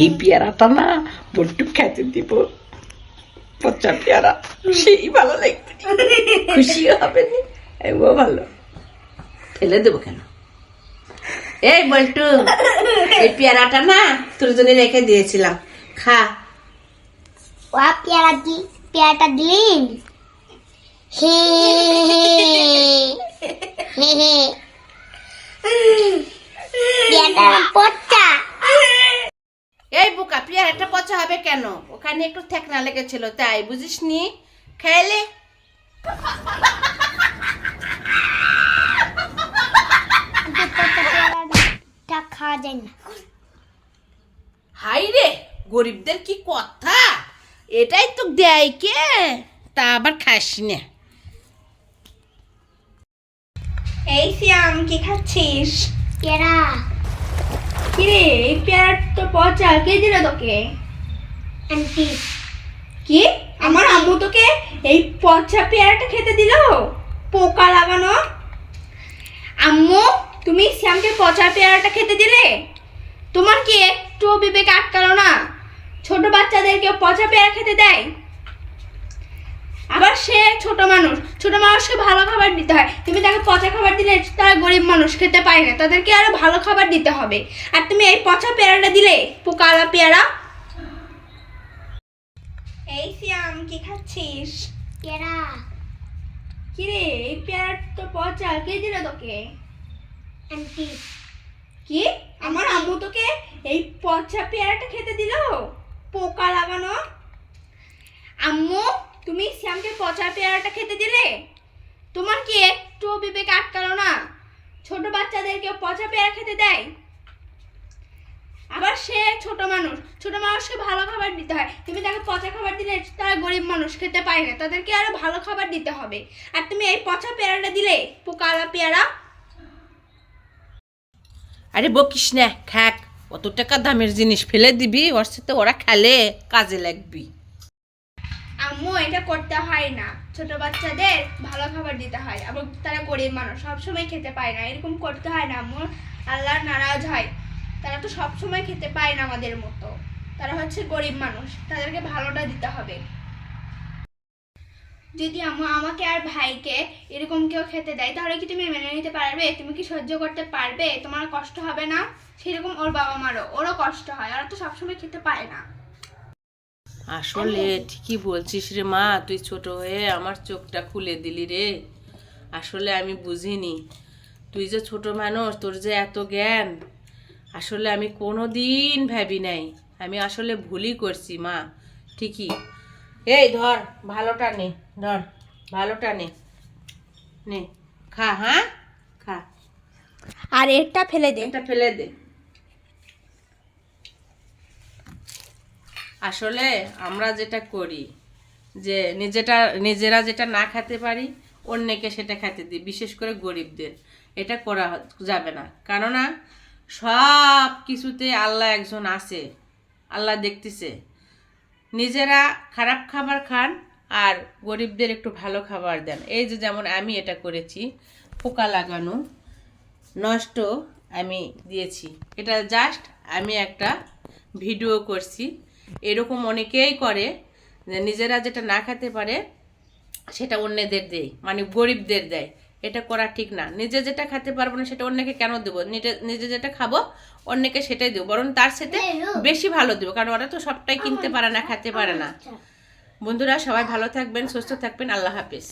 এই পেয়ারাটা না বড্ড খেতে দিব পচা পেয়ারা সেই ভালো লাগবে খুশিও হবে নি এও ভালো ফেলে দেবো কেন এই বল্টু এই পেয়ারাটা না তোর জন্য রেখে দিয়েছিলাম খা ওয়া পেয়ারা দি পেয়ারাটা দিলেন হে হে হে পেয়ারাটা পচা এই পেয়ারাটা পচা হবে কেন? ওখানে একটু থেকনা লেগেছিল তাই বুঝিস নি খেলে খাওয়া যায় না। হাই রে গরিবদের কি কথা? এটাই তো দেয় কে? তা আবার খাস না। এই সিয়াম কি খাচ্ছিস? পেয়ারা কিরে এই পেয়ারা তো পচা। কে দিল তোকে? আন্টি। কি? আমার আম্মু তোকে এই পচা পেয়ারাটা খেতে দিল? পোকা লাগানো? আম্মু তুমি শ্যামকে পচা পেয়ারাটা খেতে দিলে? তোমার কি একটু বিবেক আটকালো না? ছোট বাচ্চাদেরকে পচা পেয়ারা খেতে দেয়? আবার সে ছোট মানুষ। ছোট মানুষকে ভালো খাবার দিতে হয়। তুমি তাকে পচা খাবার দিলে তারা গরিব মানুষ খেতে পায় না। তাদেরকে আরও ভালো খাবার দিতে হবে। আর তুমি এই পচা পেয়ারাটা দিলে পোকালা পেয়ারা? এই সিয়াম কি খাচ্ছিস? পেয়ারা। কিরে এই পেয়ারা তো পচা। কে দিল তোকে? আন্টি। কি? আমার আম্মু তোকে এই পচা পেয়ারাটা খেতে দিল? পোকা লাগানো আম্মু তুমি শ্যামকে পচা পেয়ারাটা খেতে দিলে? তোমার কি একটু বিবেক আটকালো না? ছোট বাচ্চাদেরকে পচা পেয়ারা খেতে দেয়? আবার সে ছোট মানুষ, ছোট মানুষকে ভালো খাবার দিতে হয়। তুমি তাকে পচা খাবার দিলে তারা গরিব মানুষ, খেতে পায় না। তাদেরকে আরও ভালো খাবার দিতে হবে। আর তুমি এই পচা পেয়ারাটা দিলে, পোকালা পেয়ারা? আরে বকিস না, খাক। অত টাকা দামের জিনিস ফেলে দিবি, ওর সাথে ওরা খেলে, কাজে লাগবি। আম্মু, এটা করতে হয় না। ছোট বাচ্চাদের ভালো খাবার দিতে হয় আবার তারা গরিব মানুষ, সবসময় খেতে পায় না। এরকম করতে হয় না আম্মু। আল্লাহ নারাজ হয়। তারা তো সবসময় খেতে পায় না আমাদের মতো। তারা হচ্ছে গরিব মানুষ। তাদেরকে ভালোটা দিতে হবে। যদি আম্মু আমাকে আর ভাইকে এরকম কেউ খেতে দেয়, তাহলে কি তুমি মেনে নিতে পারবে? তুমি কি সহ্য করতে পারবে? তোমার কষ্ট হবে না? সেরকম ওর বাবা মারও ওরও কষ্ট হয়। ওরা তো সবসময় খেতে পায় না। আসলে ঠিকই বলছিস রে মা তুই ছোট হয়ে আমার চোখটা খুলে দিলি রে। আসলে আমি বুঝিনি। তুই যে ছোট মানুষ তোর যে এত জ্ঞান আসলে আমি কোনো দিন ভাবি নাই। আমি আসলে ভুলই করছি মা ঠিকই। এই ধর ভালোটা নে ধর ভালোটা নে। নে খা হ্যাঁ? খা। আর এটা ফেলে দে। এটা ফেলে দে। আসলে আমরা যেটা করি যে নিজেটা, নিজেরা যেটা না খেতে পারি, অন্যকে সেটা খেতে দিই, বিশেষ করে গরিবদের। এটা করা যাবে না। কেননা সব কিছুতে আল্লাহ একজন আছে, আল্লাহ দেখতেছে। নিজেরা খারাপ খাবার খান আর গরিবদের একটু ভালো খাবার দেন। এই যে যেমন আমি এটা করেছি, পোকা লাগানো নষ্ট আমি দিয়েছি। এটা জাস্ট আমি একটা ভিডিও করছি। এরকম অনেকেই করে যে নিজেরা যেটা না খেতে পারে সেটা অন্যদের দেয় মানে গরিবদের দেয়। এটা করা ঠিক না। নিজে যেটা খেতে পারব না সেটা অন্যকে কেন দেবো? নিজে নিজে যেটা খাব অন্যকে সেটাই দেবো। বরং তার সাথে বেশি ভালো দেবো কারণ ওরা তো সবটাই কিনতে পারে না খেতে পারে না। বন্ধুরা সবাই ভালো থাকবেন সুস্থ থাকবেন। আল্লাহ হাফিজ।